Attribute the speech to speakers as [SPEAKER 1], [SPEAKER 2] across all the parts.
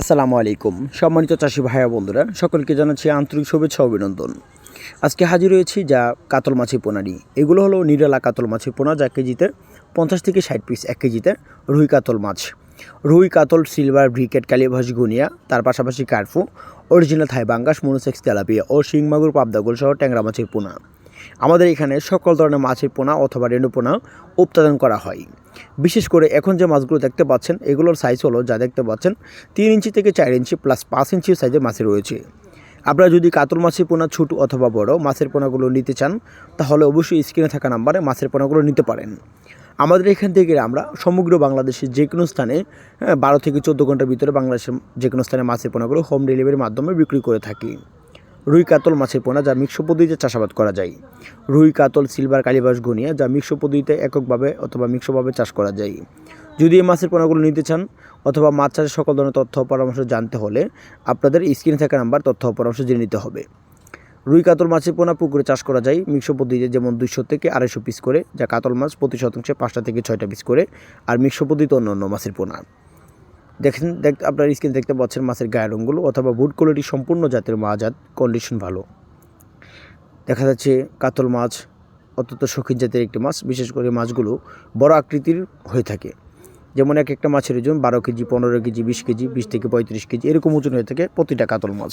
[SPEAKER 1] আসসালামু আলাইকুম। সম্মানিত চাষি ভাইয়া বন্ধুরা, সকলকে জানাচ্ছি আন্তরিক শুভেচ্ছা অভিনন্দন। আজকে হাজির হয়েছি যা কাতল মাছের পোনা নিয়ে। এগুলো হলো নিরালা কাতল মাছের পোনা, যা কেজিতে পঞ্চাশ থেকে ষাট পিস এক কেজিতে রুই কাতল মাছ। রুই কাতল সিলভার ব্রিকেট কালিয়াভাস গুনিয়া তার পাশাপাশি কার্ফু অরিজিনাল থাই বাঙ্গাস মনোসেক্স তেলাপিয়া ও শিংমাগুর পাবদাগুল সহ ট্যাংরা মাছের পোনা। আমাদের এখানে সকল ধরনের মাছের পোনা অথবা রেণু পোনা উৎপাদন করা হয়। বিশেষ করে এখন যে মাছগুলো দেখতে পাচ্ছেন, এগুলোর সাইজ হলো যা দেখতে পাচ্ছেন, তিন ইঞ্চি থেকে চার ইঞ্চি প্লাস পাঁচ ইঞ্চি সাইজের মাছ রয়েছে। আপনারা যদি কাতল মাছের পোনা ছোট অথবা বড় মাছের পোনাগুলো নিতে চান, তাহলে অবশ্যই স্ক্রিনে থাকা নাম্বারে মাছের পোনাগুলো নিতে পারেন। আমাদের এখান থেকে আমরা সমগ্র বাংলাদেশের যে কোনো স্থানে বারো থেকে চোদ্দ ঘণ্টার ভিতরে বাংলাদেশের যে কোনো স্থানে মাছের পোনাগুলো হোম ডেলিভারির মাধ্যমে বিক্রি করে থাকি। রুই কাতল মাছের পোনা যা মিক্স পদ্ধতিতে চাষাবাদ করা যায়। রুই কাতল, সিলভার, কালীবাস গনিয়া যা মিক্স পদ্ধতিতে এককভাবে অথবা মিক্সভাবে চাষ করা যায়। যদি এই মাছের পোনাগুলো নিতে চান অথবা মাছ চাষের সকল ধরনের তথ্য পরামর্শ জানতে হলে আপনাদের স্ক্রিনে থাকা নাম্বার তথ্য পরামর্শ জেনে নিতে হবে। রুই কাতল মাছের পোনা পুকুরে চাষ করা যায় মিক্স পদ্ধতিতে যেমন দুইশো থেকে আড়াইশো পিস করে যা কাতল মাছ প্রতি শতাংশে পাঁচটা থেকে ছয়টা পিস করে আর মিক্স পদ্ধতিতে অন্য অন্য মাছের পোনা। দেখেন, দেখ, আপনার স্ক্রিন দেখতে পাচ্ছেন মাছের গায়ের রঙগুলো অথবা বুট কোয়ালিটি সম্পূর্ণ জাতের মাজাত কন্ডিশন ভালো। দেখা যাচ্ছে কাতল মাছ অত্যন্ত শৌখিন জাতের একটি মাছ, বিশেষ করে মাছগুলো বড় আকৃতির হয়ে থাকে। যেমন এক একটা মাছের ওজন বারো কেজি, পনেরো কেজি, বিশ কেজি, বিশ থেকে পঁয়ত্রিশ কেজি, এরকম ওজন হয়ে থাকে প্রতিটা কাতল মাছ।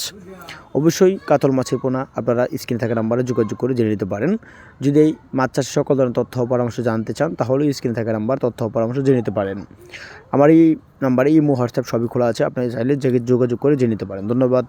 [SPEAKER 1] অবশ্যই কাতল মাছের পোনা, আপনারা স্ক্রিনে থাকা নাম্বারে যোগাযোগ করে জেনে নিতে পারেন। যদি এই মাছ চাষের সকল ধরনের তথ্য পরামর্শ জানতে চান, তাহলে স্ক্রিনে থাকা নাম্বার, তথ্য পরামর্শ জেনে নিতে পারেন। আমার এই নাম্বারে ইমো, হোয়াটসঅ্যাপ সবই খোলা আছে, আপনি চাইলে যোগাযোগ করে জেনে নিতে পারেন। ধন্যবাদ।